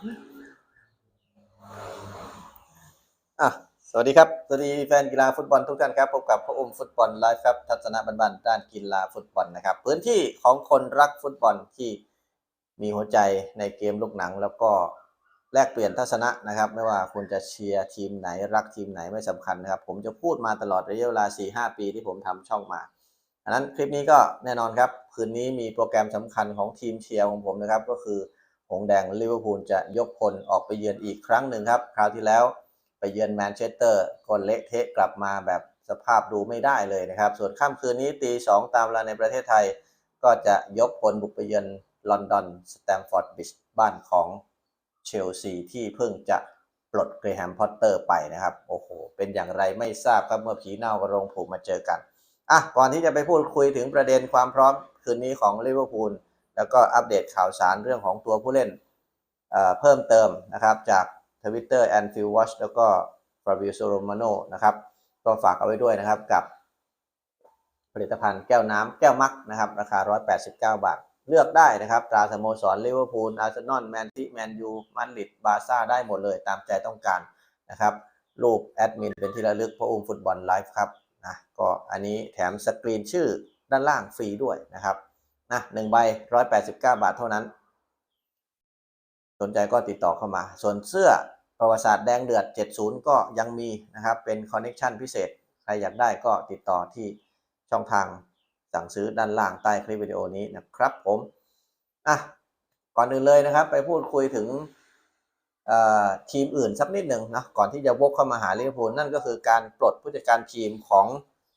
อะสวัสดีครับ สวัสดีแฟนกีฬาฟุตบอลทุกท่านครับ พบกับพระอมฟุตบอลไลฟ์ครับ ทัศนะบันๆด้านกีฬาฟุตบอลนะครับ พื้นที่ของคนรักฟุตบอลที่มีหัวใจในเกมลูกหนัง แล้วก็แลกเปลี่ยนทัศนะนะครับ ไม่ว่าคุณจะเชียร์ทีมไหนรักทีมไหนไม่สำคัญนะครับ ผมจะพูดมาตลอดระยะเวลา 4-5 ปีที่ผมทำช่องมาอันนั้นคลิปนี้ก็แน่นอนครับ คืนนี้มีโปรแกรมสำคัญของทีมเชียร์ของผมนะครับ ก็คือ หงแดงลิเวอร์พูลจะยกพลออกไปเยือนอีกครั้งหนึ่งครับ คราวที่แล้วไปเยือนแมนเชสเตอร์ก็เละเทะกลับมาแบบสภาพดูไม่ได้เลยนะครับ ส่วนค่ำคืนนี้ตีสองตามเวลาในประเทศไทย ก็จะยกพลบุกไปเยือนลอนดอนสแตมฟอร์ดบิชบ้านของเชลซีที่เพิ่งจะปลดเกรแฮมพอตเตอร์ไปนะครับ โอ้โห เป็นอย่างไรไม่ทราบครับเมื่อผีเน่ากระโรงผูกมาเจอกันอะก่อนที่จะไปพูดคุยถึงประเด็นความพร้อมคืนนี้ของลิเวอร์พูล แล้วก็อัปเดตข่าวสารเรื่องของตัวผู้เล่นเพิ่มเติมนะครับ จาก Twitter and f i e l Watch แล้วก็ Fabrizio Romano นะครับ ก็ฝากเอาไว้ด้วยนะครับกับผลิตภัณฑ์แก้วน้ำแก้วมักนะครับ ราคา 189 บาท เลือกได้นะครับ ตราสโมสรลิเวอร์พูลอาร์เซนอลแมนซิแมนยูมาดริดบาร์ซ่าได้หมดเลยตามใจต้องการนะครับ รูปแอดมินเป็นที่ระลึกพระอุ้มฟุตบอลไลฟ์ครับนะก็อันนี้แถมสกรีนชื่อด้านล่างฟรีด้วยนะครับ นะหนึ่งใบ189บเก้าบาทเท่านั้น สนใจก็ติดต่อเข้ามา ส่วนเสื้อประวัติศาสตร์แดงเดือด 70 ก็ยังมีนะครับ เป็นคอนเน็ชันพิเศษ ใครอยากได้ก็ติดต่อที่ช่องทางสั่งซื้อด้านล่างใต้คลิปวิดีโอนี้นะครับผมอะก่อนอื่นเลยนะครับ ไปพูดคุยถึงทีมอื่นสักนิดหนึ่งนะก่อนที่จะวกเข้ามาหาลิเวอร์พูลนั่นก็คือการปลดผู้จัดการทีมของ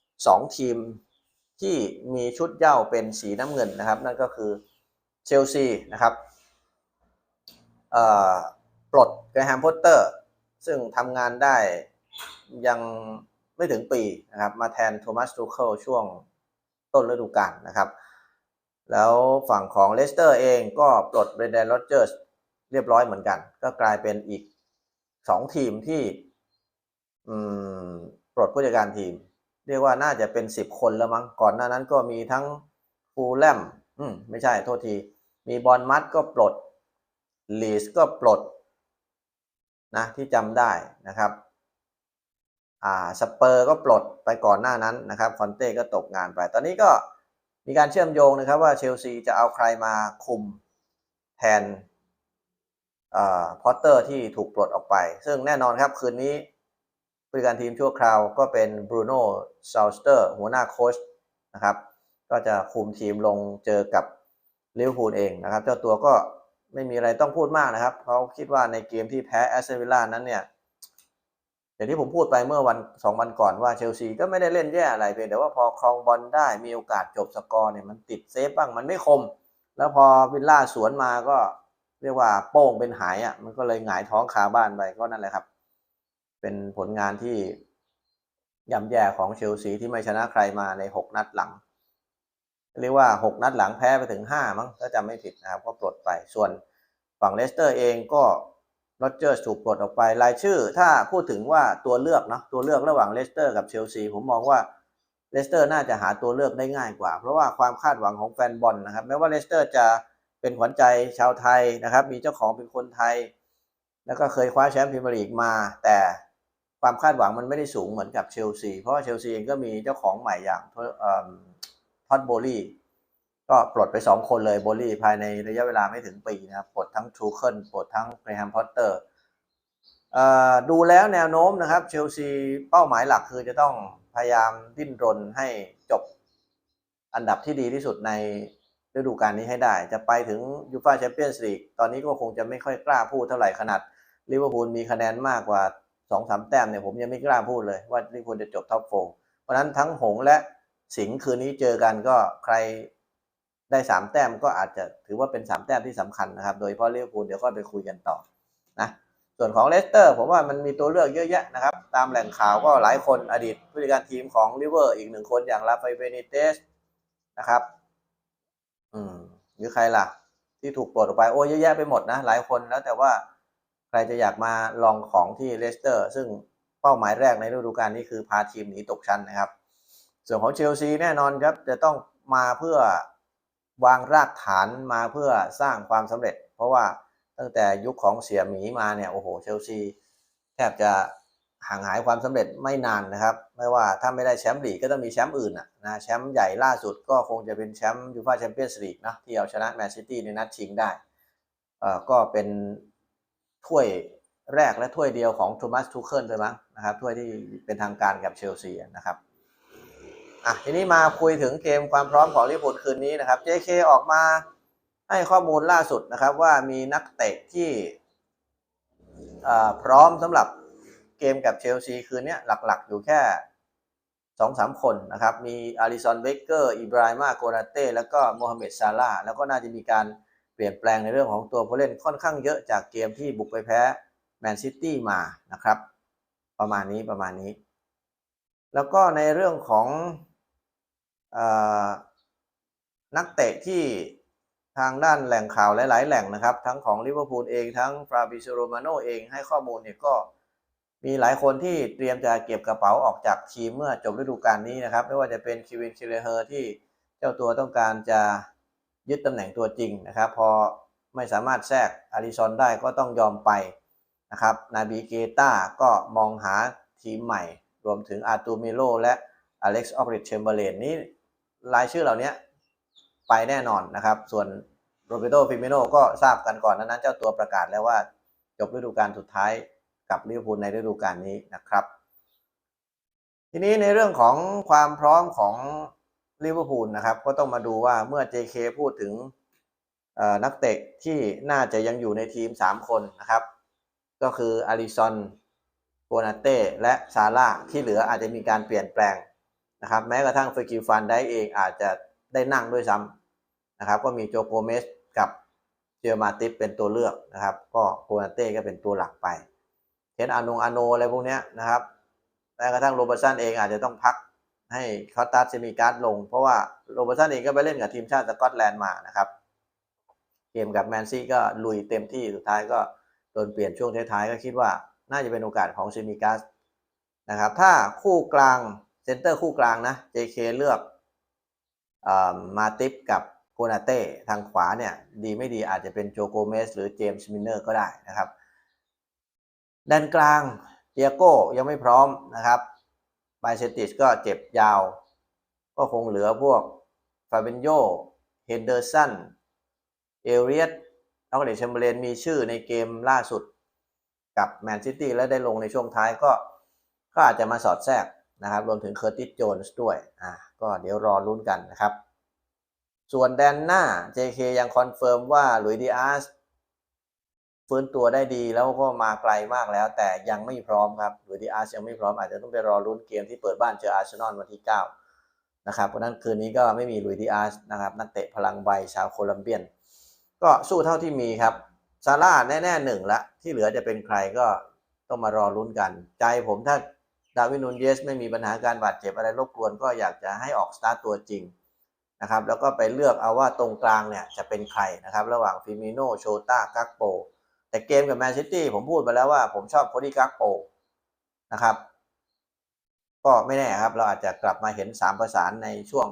2 ทีม ที่มีชุดเย้าเป็นสีน้ำเงินนะครับ นั่นก็คือเชลซีนะครับปลดเกรแฮมพอตเตอร์ ซึ่งทำงานได้ยังไม่ถึงปีนะครับ มาแทนโทมัสทูเคิลช่วงต้นฤดูกาลนะครับ แล้วฝั่งของเลสเตอร์เองก็ปลดเบรนแดนโรเจอร์สเรียบร้อยเหมือนกัน ก็กลายเป็นอีก 2 ทีมที่ปลดผู้จัดการทีม เรียกว่าน่าจะเป็น 10 คนแล้วมั้งก่อนหน้านั้นก็มีทั้งฟูลแลมอืมไม่ใช่โทษที มีบอลมัดก็ปลดลีสก็ปลดนะที่จำได้นะครับอ่าสเปอร์ก็ปลดไปก่อนหน้านั้นนะครับคอนเต้ก็ตกงานไป ตอนนี้ก็มีการเชื่อมโยงนะครับว่าเชลซีจะเอาใครมาคุมแทนอ่าพอตเตอร์ที่ถูกปลดออกไป ซึ่งแน่นอนครับคืนนี้ ผู้จัดการทีมชั่วคราวก็เป็นบรูโน่ซาลสเตอร์หัวหน้าโค้ชนะครับ ก็จะคุมทีมลงเจอกับลิเวอร์พูลเองนะครับ เจ้าตัวก็ไม่มีอะไรต้องพูดมากนะครับ เขาคิดว่าในเกมที่แพ้แอสเซนวิลล่านั้นเนี่ยอย่างที่ผมพูดไปเมื่อวันสองวันก่อนว่าเชลซีก็ไม่ได้เล่นแย่อะไรเพียงแต่ว่าพอครองบอลได้มีโอกาสจบสกอร์เนี่ยมันติดเซฟบ้างมันไม่คม แล้วพอวิลล่าสวนมาก็เรียกว่าโป้งเป็นหายอะมันก็เลยหงายท้องคาบ้านไปก็นั่นแหละครับ เป็นผลงานที่ย่ำแย่ของเชลซีที่ไม่ชนะใครมาในหกนัดหลัง เรียกว่า 6 นัดหลังแพ้ไปถึง 5 มั้งถ้าจำไม่ผิดนะครับก็ปลดไป ส่วนฝั่งเลสเตอร์เองก็โรเจอร์ถูกปลดออกไปรายชื่อ ถ้าพูดถึงว่าตัวเลือกเนาะตัวเลือกระหว่างเลสเตอร์กับเชลซีผมมองว่าเลสเตอร์น่าจะหาตัวเลือกได้ง่ายกว่า เพราะว่าความคาดหวังของแฟนบอลนะครับแม้ว่าเลสเตอร์จะเป็นขวัญใจชาวไทยนะครับ มีเจ้าของเป็นคนไทย แล้วก็เคยคว้าแชมป์พรีเมียร์ลีกมา แต่ ความคาดหวังมันไม่ได้สูงเหมือนกับเชลซี เพราะว่าเชลซีเองก็มีเจ้าของใหม่อย่างเอ่อท็อตโบลี่ก็ปลดไป 2 คนเลยโบลี่ภายในระยะเวลาไม่ถึงปีนะครับ ปลดทั้งทูเคิลปลดทั้งเกรแฮมพอตเตอร์ดูแล้วแนวโน้มนะครับเชลซีเป้าหมายหลักคือจะต้องพยายามดิ้นรนให้จบอันดับที่ดีที่สุดในฤดูกาลนี้ให้ได้ จะไปถึงยูฟ่าแชมเปี้ยนส์ลีกตอนนี้ก็คงจะไม่ค่อยกล้าพูดเท่าไหร่ขนาดลิเวอร์พูลมีคะแนนมากกว่า 2-3แต้มเนี่ยผมยังไม่กล้าพูดเลยว่าลิเวอร์พูลจะจบท็อปโฟเพราะนั้นทั้งหงและสิงห์คืนนี้เจอกันก็ใครได้สามแต้มก็อาจจะถือว่าเป็นสามแต้มที่สำคัญนะครับ โดยเฉพาะลิเวอร์พูลเดี๋ยวก็ไปคุยกันต่อนะส่วนของเลสเตอร์ผมว่ามันมีตัวเลือกเยอะแยะนะครับ ตามแหล่งข่าวก็หลายคนอดีตผู้จัดการทีมของลิเวอร์อีกหนึ่งคนอย่างลาฟเบนิเตสนะครับ อืมหรือใครล่ะ ที่ถูกปลดออกไปโอ้เยอะแยะไปหมดนะ หลายคนแล้วแต่ว่า ใครจะอยากมาลองของที่เลสเตอร์ซึ่งเป้าหมายแรกในฤดูกาลนี้คือพาทีมหนีตกชั้นนะครับ ส่วนของเชลซีแน่นอนครับจะต้องมาเพื่อวางรากฐานมาเพื่อสร้างความสำเร็จ เพราะว่าตั้งแต่ยุคของเสียหมีมาเนี่ยโอ้โหเชลซีแทบจะห่างหายความสำเร็จไม่นานนะครับ ไม่ว่าถ้าไม่ได้แชมป์ลีกก็ต้องมีแชมป์อื่นนะแชมป์ใหญ่ล่าสุดก็คงจะเป็นแชมป์ยูฟ่าแชมเปี้ยนส์ลีกนะที่เอาชนะแมนซิตี้ในนัดชิงได้เอ่อก็เป็น ถ้วยแรกและถ้วยเดียวของโทมัสทูเคิลเลยมั้งนะครับถ้วยที่เป็นทางการกับเชลซีนะครับอะทีนี้มาคุยถึงเกมความพร้อมของลิเวอร์พูลคืนนี้นะครับ JK ออกมาให้ข้อมูลล่าสุดนะครับ ว่ามีนักเตะที่พร้อมสำหรับเกมกับเชลซีคืนนี้หลักๆ อยู่แค่สองสามคนนะครับ มีอาริสันเบเกอร์อิบราฮิมาโกนาเต้แล้วก็โมฮัมเหม็ดซาลาแล้วก็น่าจะมีการ ลี่ยนแปลงในเรื่องของตัวผู้เล่นค่อนข้างเยอะจากเกมที่บุกไปแพ้แมนซิตี้มานะครับ ประมาณนี้ประมาณนี้ แล้วก็ในเรื่องของอนักเตะที่ทางด้านแหล่งข่าวหลาย ๆ แหล่งนะครับ ทั้งของลิเวอร์พูลเองทั้งฟราบิโซโรมาโนเองให้ข้อมูลเนี่ยก็มีหลายคนที่เตรียมจะเก็บกระเป๋าออกจากทีมเมื่อจบฤดูกาลนี้นะครับ ไม่ว่าจะเป็นคิวินคิเลเฮอร์ที่เจ้าตัวต้องการจะ ยึดตำแหน่งตัวจริงนะครับ พอไม่สามารถแทรกอาริซอนได้ก็ต้องยอมไปนะครับ นาบีเกต้าก็มองหาทีมใหม่ รวมถึงอาร์ตูมิโลและอเล็กซ์ออฟริชเชมเบอร์เลนนี่รายชื่อเหล่านี้ไปแน่นอนนะครับ ส่วนโรเบโตฟิเมโนก็ทราบกันก่อนนั้นเจ้าตัวประกาศแล้วว่าจบฤดูกาลสุดท้ายกับลิเวอร์พูลในฤดูกาลนี้นะครับ ทีนี้ในเรื่องของความพร้อมของ ลิเวอร์พูลนะครับ ก็ต้องมาดูว่าเมื่อ JK พูดถึงนักเตะที่น่าจะยังอยู่ในทีม 3 คนนะครับ ก็คืออาริซอนโกนาเต้และซาร่าที่เหลืออาจจะมีการเปลี่ยนแปลงนะครับ แม้กระทั่งเฟอร์กิฟันได้เองอาจจะได้นั่งด้วยซ้ำนะครับ ก็มีโจโกเมสกับเจอมาติฟเป็นตัวเลือกนะครับ ก็โกนาเต้ก็เป็นตัวหลักไปเห็นอานงอโนอะไรพวกนี้นะครับแม้กระทั่งโรเบอร์สันเองอาจจะต้องพัก ให้เขาตัดเซมิการ์ดลง เพราะว่าโรเบอร์สันเองก็ไปเล่นกับทีมชาติสกอตแลนด์มานะครับ เกมกับแมนซี่ก็ลุยเต็มที่สุดท้ายก็โดนเปลี่ยนช่วงท้ายๆก็คิดว่าน่าจะเป็นโอกาสของเซมิกัสนะครับถ้าคู่กลางเซนเตอร์คู่กลางนะ JK เลือกมาติฟกับโกนาเต้ทางขวาเนี่ยดีไม่ดีอาจจะเป็นโจโกเมสหรือเจมส์มินเนอร์ก็ได้นะครับด้านกลางเตียโก้ยังไม่พร้อมนะครับ ไบเซติชก็เจ็บยาว ก็คงเหลือพวกฟาเบนโยเฮนเดอร์สัน เอเรียตเอาเดชแชมเบรเลนมีชื่อในเกมล่าสุดกับแมนซิตี้และได้ลงในช่วงท้ายก็ก็อาจจะมาสอดแทรกนะครับรวมถึงเคอร์ติสโจนส์ด้วยอ่าก็เดี๋ยวรอลุ้นกันนะครับ ส่วนแดนหน้า JK ยังคอนเฟิร์มว่าหลุยดีอาร์ส ฟื้นตัวได้ดีแล้วก็มาไกลมากแล้ว แต่ยังไม่พร้อมครับหลุยดีอาร์ยังไม่พร้อมอาจจะต้องไปรอลุ้นเกมที่เปิดบ้านเจออาร์เซนอลวันที่ 9 นะครับเพราะนั้นคืนนี้ก็ไม่มีลุยดีอาร์นะครับนักเตะพลังใบชาวโคลัมเบียน ก็สู้เท่าที่มีครับซาร่าแน่ๆหนึ่งละที่เหลือจะเป็นใครก็ต้องมารอลุ้นกัน ใจผมถ้าดาวินูนเยสไม่มีปัญหาการบาดเจ็บอะไรรบกวนก็อยากจะให้ออกสตาร์ตตัวจริงนะครับแล้วก็ไปเลือกเอาว่าตรงกลางเนี่ยจะเป็นใครนะครับระหว่างฟิมิโนโชต้ากักโป แต่เกมกับแมนซิตี้ผมพูดไปแล้วว่าผมชอบโคดี้กักโปนะครับ ก็ไม่แน่ครับ เราอาจจะกลับมาเห็นสามประสานในช่วง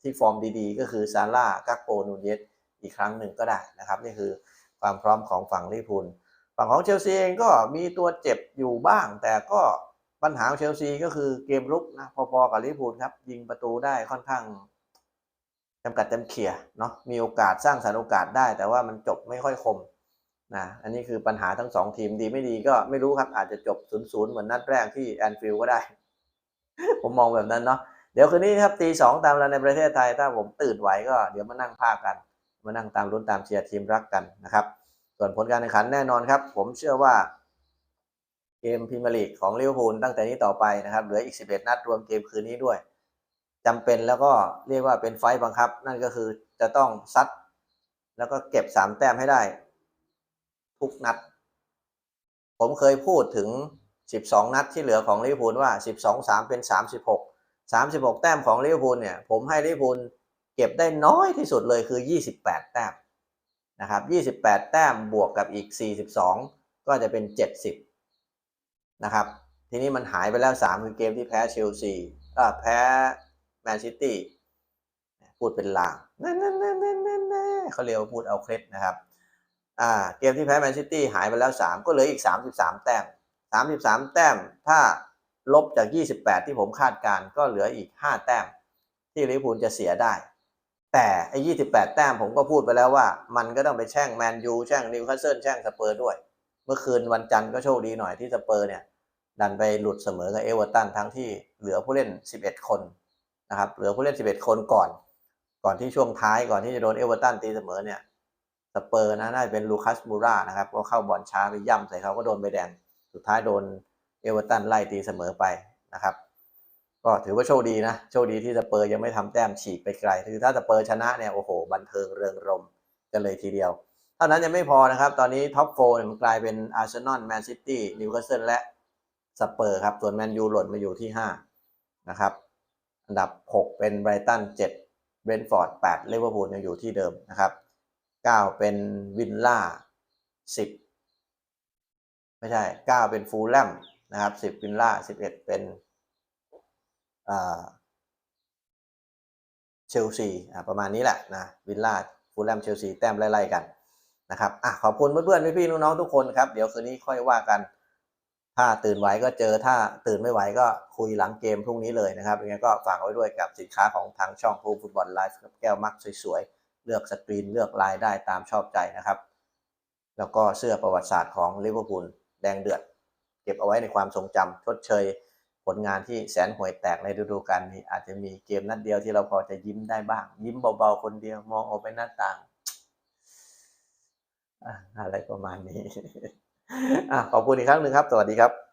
ที่ฟอร์มดีๆ ก็คือซาร่ากักโปนูเยสอีกครั้งหนึ่งก็ได้นะครับ นี่คือความพร้อมของฝั่งลิพูลฝั่งของเชลซีเองก็มีตัวเจ็บอยู่บ้าง แต่ก็ปัญหาของเชลซีก็คือเกมรุกนะพอๆกับลิพูลครับ ยิงประตูได้ค่อนข้างจำกัดจำเขี่ยเนาะมีโอกาสสร้างสรรค์โอกาสได้ แต่ว่ามันจบไม่ค่อยคม นะอันนี้คือปัญหาทั้งสองทีมดีไม่ดีก็ไม่รู้ครับ อาจจะจบศูนย์ศูนย์เหมือนนัดแรกที่แอนฟิลก็ได้ ผมมองแบบนั้นเนาะเดี๋ยวคืนนี้ครับตีสองตามเวลาในประเทศไทย ถ้าผมตื่นไหวก็เดี๋ยวมานั่งภาคกัน มานั่งตามรุ้นตามเชียร์ทีมรักกันนะครับ ส่วนผลการแข่งขันแน่นอนครับ ผมเชื่อว่าเกมพรีเมียร์ลีกของลิเวอร์พูลตั้งแต่นี้ต่อไปนะครับเหลืออีก 11 นัดรวมเกมคืนนี้ด้วยจำเป็นแล้วก็เรียกว่าเป็นไฟบังคับ นั่นก็คือจะต้องซัด แล้วก็เก็บ 3 แต้มให้ได้ ทุกนัด ผมเคยพูดถึง 12 นัดที่เหลือของลิเวอร์พูลว่า 12-3 เป็น 36 36 แต้มของลิเวอร์พูลเนี่ย ผมให้ลิเวอร์พูลเก็บได้น้อยที่สุดเลยคือ 28 แต้มนะครับ 28 แต้มบวกกับอีก 42 ก็จะเป็น 70 นะครับ ทีนี้มันหายไปแล้ว 3 คือเกมที่แพ้เชลซีอ่าแพ้แมนซิตี้พูดเป็นลางนั่นนั่นนั่นนั่นนั่นเขาเรียกว่าพูดเอาเคล็ดนะครับ อ่าเกมที่แพ้แมนซิตี้หายไปแล้ว 3 ก็เหลืออีก 33 แต้ม 33 แต้ม ถ้าลบจาก 28 ที่ผมคาดการก็เหลืออีก 5 แต้ม ที่ลิเวอร์พูลจะเสียได้ แต่ไอ้28 แต้มผมก็พูดไปแล้วว่า มันก็ต้องไปแช่งแมนยูแช่งนิวคาสเซิลแช่งสเปอร์ด้วย เมื่อคืนวันจันทร์ก็โชคดีหน่อยที่สเปอร์เนี่ยดันไปหลุดเสมอกับเอเวอร์ตันทั้งที่เหลือผู้เล่น 11 คนนะครับเหลือผู้เล่น 11 คนก่อน ก่อนที่ช่วงท้ายก่อนที่จะโดนเอเวอร์ตันตีเสมอเนี่ย สเปอร์นะน่าจะเป็นลูคัสมูรานะครับก็เข้าบอลช้าไปย่ำใส่เขาก็โดนใบแดง สุดท้ายโดนเอเวอร์ตันไล่ตีเสมอไปนะครับ ก็ถือว่าโชคดีนะโชคดีที่สเปอร์ยังไม่ทำแต้มฉีกไปไกลคือถ้าสเปอร์ชนะเนี่ยโอ้โห บันเทิงเริงรมกันเลยทีเดียว เท่านั้นยังไม่พอนะครับ ตอนนี้ท็อปโฟร์มันกลายเป็นอาร์เซนอลแมนซิตี้นิวคาสเซิลและสเปอร์ครับส่วนแมนยูหล่นมาอยู่ที่5นะครับอันดับ 6 เป็นไบรตัน7เบรนฟอร์ด8ลิเวอร์พูลยังอยู่ที่เดิมนะครับ 9เป็นวินล่า10ไม่ใช่9เป็นฟูลแลมนะครับ10วินล่า11เป็นอ่าเชลซีประมาณนี้แหละนะวินล่าฟูลแลมเชลซีแต้มไล่ๆกันนะครับอะขอบคุณเพื่อนๆพี่ๆน้องๆทุกคนครับ เดี๋ยวคืนนี้ค่อยว่ากัน ถ้าตื่นไหวก็เจอถ้าตื่นไม่ไหวก็คุยหลังเกมพรุ่งนี้เลยนะครับยังไงก็ฝากไว้ด้วยกับสินค้าของทางช่องพูฟุตบอลไลฟ์แก้วมักสวยๆ เลือกสกรีนเลือกลายได้ตามชอบใจนะครับ แล้วก็เสื้อประวัติศาสตร์ของลิเวอร์พูลแดงเดือด เก็บเอาไว้ในความทรงจำชดเชย ผลงานที่แสนห่วยแตกในฤดูกาลนี้ อาจจะมีเกมนัดเดียวที่เราพอจะยิ้มได้บ้าง ยิ้มเบาๆคนเดียวมองออกไปหน้าต่าง อะไรประมาณนี้อขอบคุณอีกครั้งหนึ่งครับ สวัสดีครับ